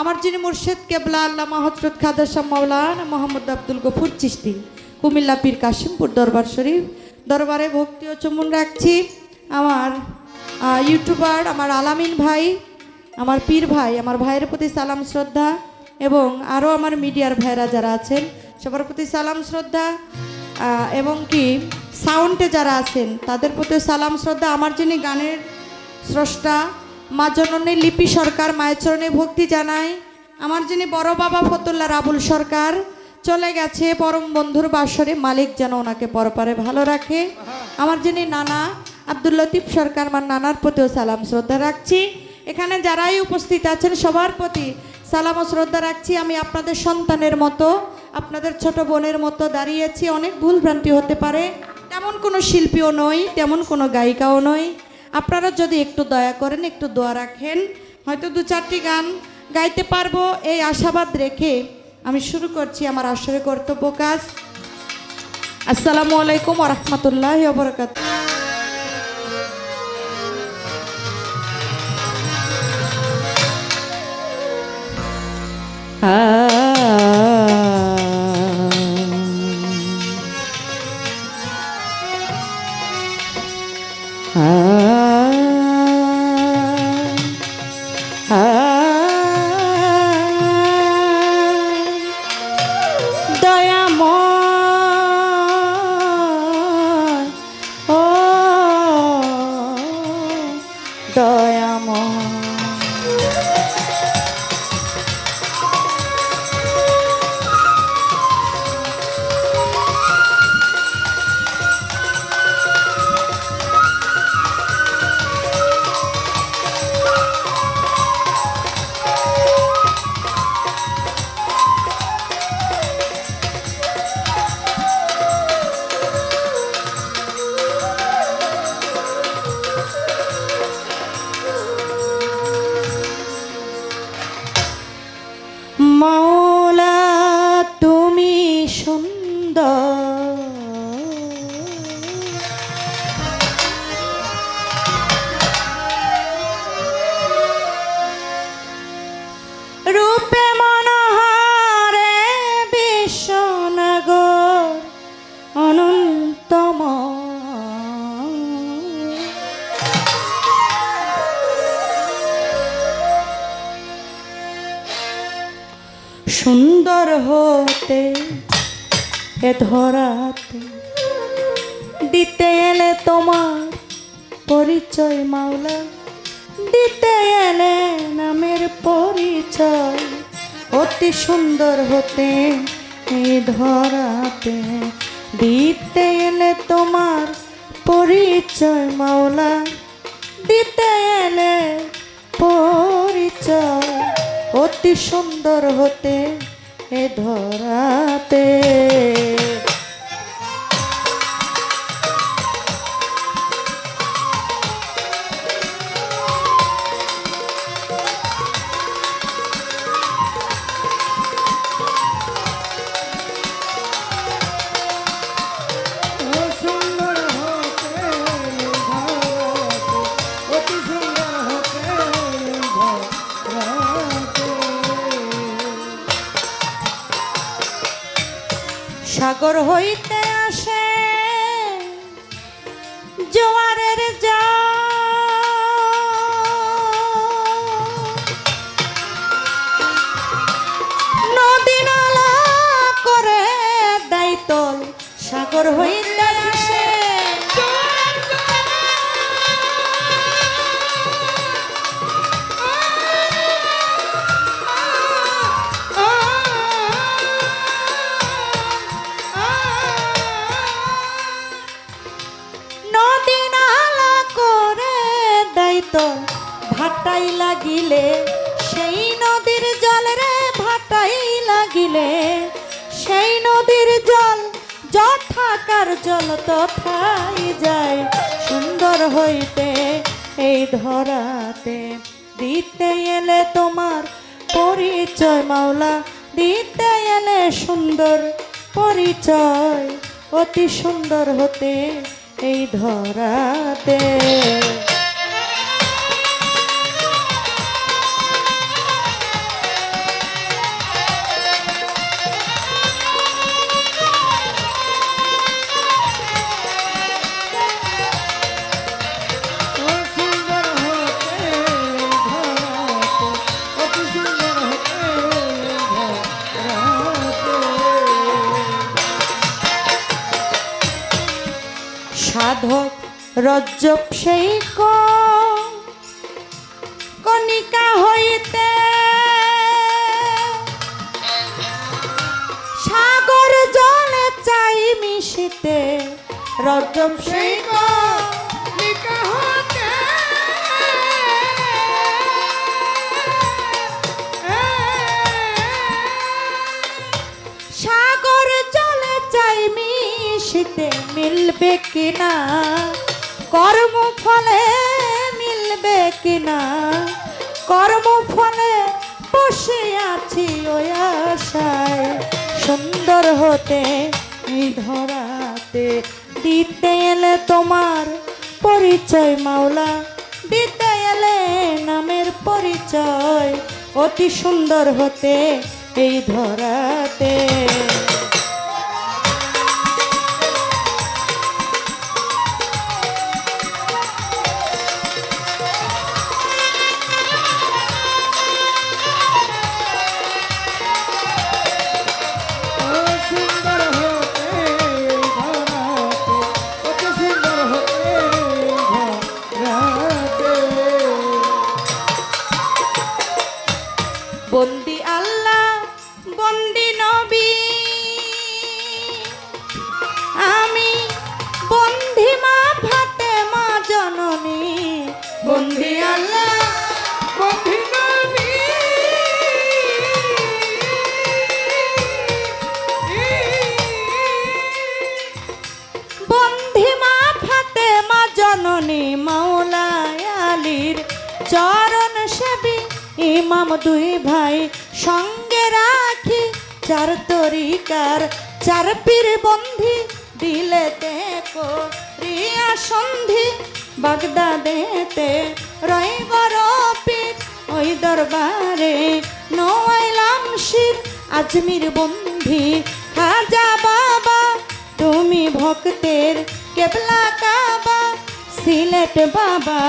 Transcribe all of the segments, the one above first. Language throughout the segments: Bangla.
আমার যিনি মুর্শেদ কেবলা, আল্লামা হজরত খাদা শাহ মোহাম্মদ আব্দুল গফুর চিস্তি কুমিল্লা পীর কাশিমপুর দরবার শরীফ, দরবারে ভক্তি ও চুমুন রাখছি। আমার ইউটিউবার, আমার আলামিন ভাই, আমার পীর ভাই, আমার ভাইয়ের প্রতি সালাম, শ্রদ্ধা এবং আরও আমার মিডিয়ার ভাইরা যারা আছেন, সবার প্রতি সালাম, শ্রদ্ধা এবং কি সাউন্ডে যারা আছেন, তাদের প্রতি সালাম, শ্রদ্ধা। আমার যিনি গানের স্রষ্টা মা জননী লিপি সরকার, মায়ের চরণে ভক্তি জানাই। আমার যিনি বড় বাবা ফতুল্লা রাবুল সরকার, চলে গেছে পরম বন্ধুর বাসরে, মালিক যেন ওনাকে পরপারে ভালো রাখে। আমার যিনি নানা আব্দুল লতিফ সরকার, আমার নানার প্রতিও সালাম, শ্রদ্ধা রাখছি। এখানে যারাই উপস্থিত আছেন, সবার প্রতি সালাম ও শ্রদ্ধা রাখছি। আমি আপনাদের সন্তানের মতো, আপনাদের ছোট বোনের মতো দাঁড়িয়েছি। অনেক ভুল ভ্রান্তি হতে পারে। তেমন কোনো শিল্পীও নই, তেমন কোনো গায়িকাও নই। আপনারা যদি একটু দয়া করেন, একটু দোয়া রাখেন, হয়তো দু চারটি গান গাইতে পারব। এই আশাবাদ রেখে আমি শুরু করছি আমার আসরে কর্তব্য কাজ। আসসালামু আলাইকুম রহমতুল্লাহ বরকাত দয়াময় সুন্দর হতে, এ ধরাতে দিতে এলে তোমার পরিচয় মাওলা, দিতে এলে নামের পরিচয়। অতি সুন্দর হতে এই ধরাতে দিতে এলে তোমার পরিচয় মাওলা, দিতে এলে পরিচয়। অতি সুন্দর হতে এ ধরাতে। হইতে আসে জোয়ারের যা নদী নালা করে দায়িত্ব সাগর হইতে দায়িত্ব ভাটাই লাগিলে, সেই নদীর জল রে ভাটাই লাগিলে, সেই নদীর জল যথাকার জল তথাই যায়, সুন্দর হইতে এই ধরাতে। দিতে এলে তোমার পরিচয় মাওলা, দিতে এলে সুন্দর পরিচয়, অতি সুন্দর হতে এই ধরাতে। রজ্জব সেই কণিকা হইতে সাগর জলে চাই মিশিতে। রজ্জব সেই কণিকা সাগর জলে চাই মিশিতে। মিলবে কিনা কর্ম ফলে মিলবে কিনা? কর্ম ফলে বসে আছি ওই আশায়। সুন্দর হতে, এই ধরাতে দিতে এলে তোমার পরিচয় মাওলা। দিতে এলে নামের পরিচয়। অতি সুন্দর হতে, এই ধরাতে। ইমাম দুই ভাই সঙ্গে রাখি, চার তরিকার চার পীর বন্ধি, দিলে দেখো রিয়া সন্ধি। বাগদাদেতে রইবার পীর ওই দরবারে নোয়াইলাম শির। আজমির বন্ধি খাজা বাবা, তুমি ভক্তের কেবলা কাবা। সিলেট বাবা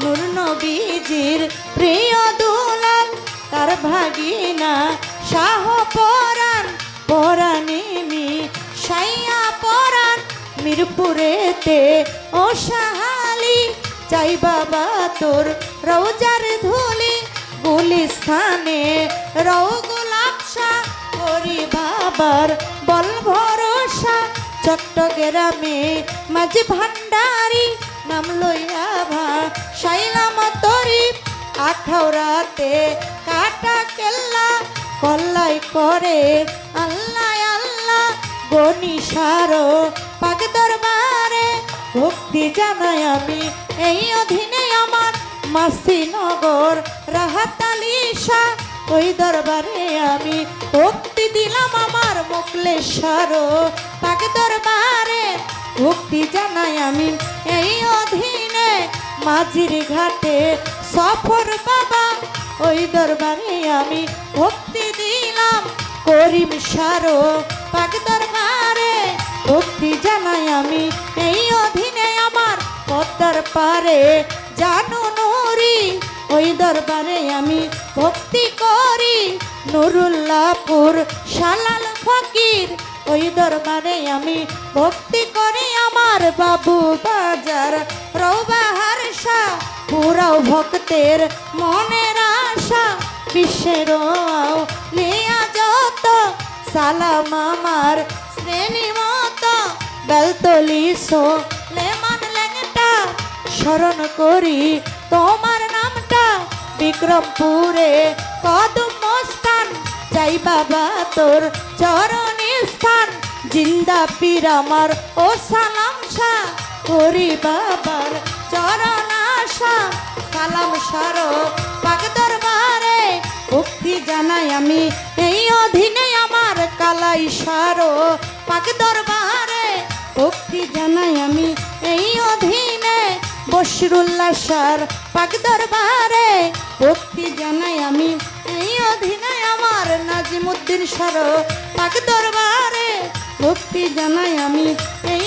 নূর নবীজির প্রিয় দুলাল, তার ভাগিনা শাহ পরাণ। পরাণিমি সাইয়া পরাণ, মিরপুরেতে ও সাহালি। চাই বাবা তোর রৌজার ধুলি, গুলিস্থানে রৌ গোলাপসা করি বাবার বল ভরসা। চট্টগ্রামে মাঝ ভান্ডারি, নাম লইয়া ভা সাইলাম তরি আখাউরাতে কাটা কেল্লা, কল্লাই করে আল্লাহ আল্লাহ গনি সারো পাক দরবারে ভক্তি জানাই আমি। এই অধীনে আমার মাসিনগর রাহাতালিশা ওই দরবারে আমি ভক্তি দিলাম আমার মুকলেশ্বর পাক দরবারে। ভক্তি জানাই আমি এই অধীনে মাঝির ঘাটে সফর বাবা, ওই দরবারে আমি ভক্তি দিলাম। করিম সারো পাক দরবারে ভক্তি জানাই আমি। এই অধীনে আমার পদ্মার পারে জানু নুরি, ওই দরবারে আমি ভক্তি করি। নুরুল্লাপুর শালাল ফকির, ওই দরবারে আমি ভক্তি করি আমার বাবু বাজার। রৌবাহার শাহ পুরাও ভক্তের মনের আশা। বিশ্বের লিয়া যত, সালাম আমার শ্রেণি মত। বেলতলি সো লেমান লেংটা স্মরণ করি তোমার নামটা। বিক্রমপুরে কদম স্থান, যাই বাবা তোর চরণ স্থান। জিন্দা পীর আমার, ও সালাম শাহ করি বাবার চরণ আশা সালাম সারো পাক দরবারে ভক্তি জানাই আমি। এই অধীনে আমার কালাই সারো পাক দরবারে ভক্তি জানাই আমি। এই অধীনে বসরুল্লাহ সার পাক দরবারে ভক্তি জানাই আমি। এই অধীনে আমার নাজিমুদ্দিন সার পাক দরবারে ভক্তি জানাই আমি। এই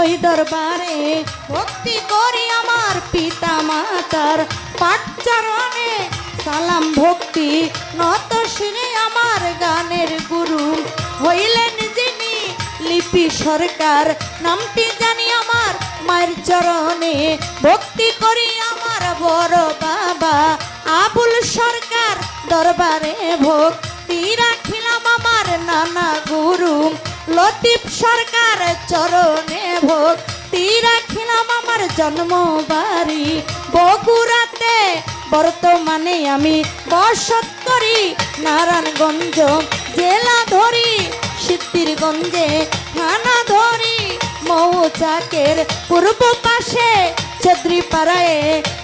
ওই দরবারে ভক্তি করি আমার পিতা মাতার। পাঠচরণে সালাম ভক্তি, নত শিরে আমার গানের গুরু হইলেন যিনি লিপি সরকার। নামটি জানি আমার মায়ের চরণে। ভক্তি করি আমার বড় বাবা, আবুল সরকার দরবারে ভক্তি রাখিলাম আমার নানা গুরু। লতিফ সরকার চরণে ভক্তি রাখিলাম আমার জন্ম বাড়ি বগুড়াতে বর্তমানে আমি বসত করি, নারায়ণগঞ্জ জেলা ধরি, সিদ্ধিরগঞ্জে থানা ধরি, মৌচাকের পূর্ব পাশে চদ্রিপাড়ায়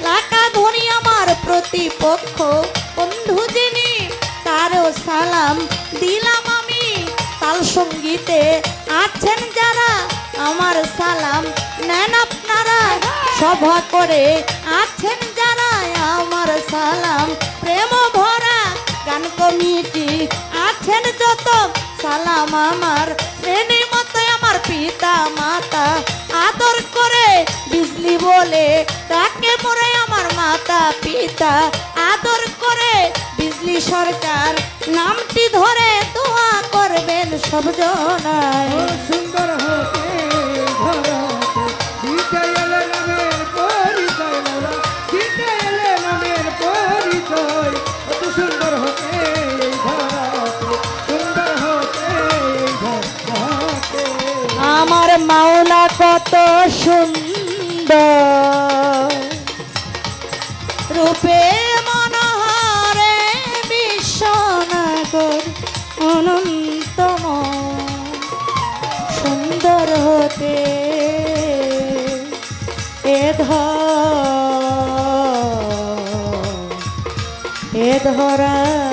লাকা ধরি আমার প্রতিপক্ষ। বন্ধু যিনি, তারও সালাম দিলাম তাল সঙ্গীতে আছেন যারা, আমার সালাম নেন আপনারা। সভা করে আছেন যারা, আমার সালাম প্রেম ভরা। গান কমিটি আছেন যত, সালাম আমার। শ্রেণি মতো আমার পিতা মাতা আদর করে বিজলি বলে তাকে পরে আমার মাতা পিতা আদর করে। বিজলি সরকার নামটি ধরে দোয়া সব জনায়। সুন্দর হতে ধরাতে দিতে এলে নামের পরিচয় মোরা দিতে এলে নামের পরিচয়। কত সুন্দর হতে ধরাতে সুন্দর হতে ধরাতে আমার মাওলা কত সুন্দর। রূপে মনোহরে বিশ্বনাগর অনন্তম সুন্দর হতে এ ধরা